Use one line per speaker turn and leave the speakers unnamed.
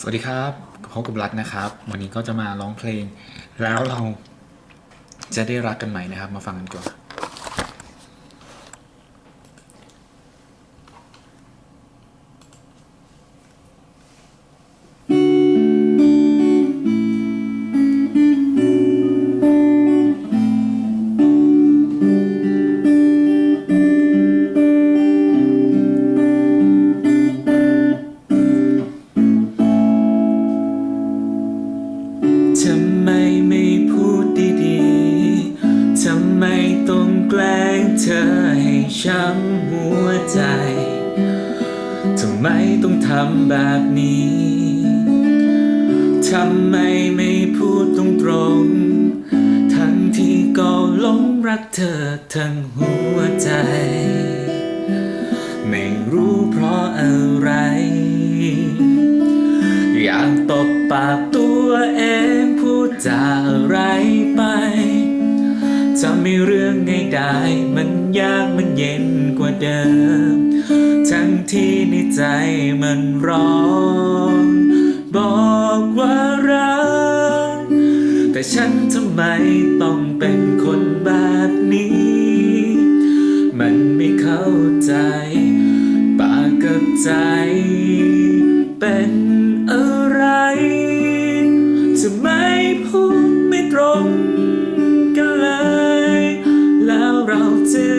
สวัสดีครับพบกับรัฐนะครับ วันนี้ก็จะมาร้องเพลง แล้วเราจะได้รักกันไหมนะครับ มาฟังกันก่อน ธอให้ช้ำหัวใจ ทำไมต้องทำแบบนี้ ทำไมไม่พูดตรงๆทั้งที่ก็หลงรักเธอทั้งหัวใจ ไม่รู้เพราะอะไร อยากตบปากตัวเองพูดจาอะไรไป ทำให้เรื่องง่ายได้มันยากมันเย็นกว่าเดิม ทั้งที่ในใจมันร้อง บอกว่ารัก แต่ฉันทำไมต้องเป็นคนแบบนี้ มันไม่เข้าใจ ปากกับใจ เป็นอะไรจะไม่พูดไม่ตรง กั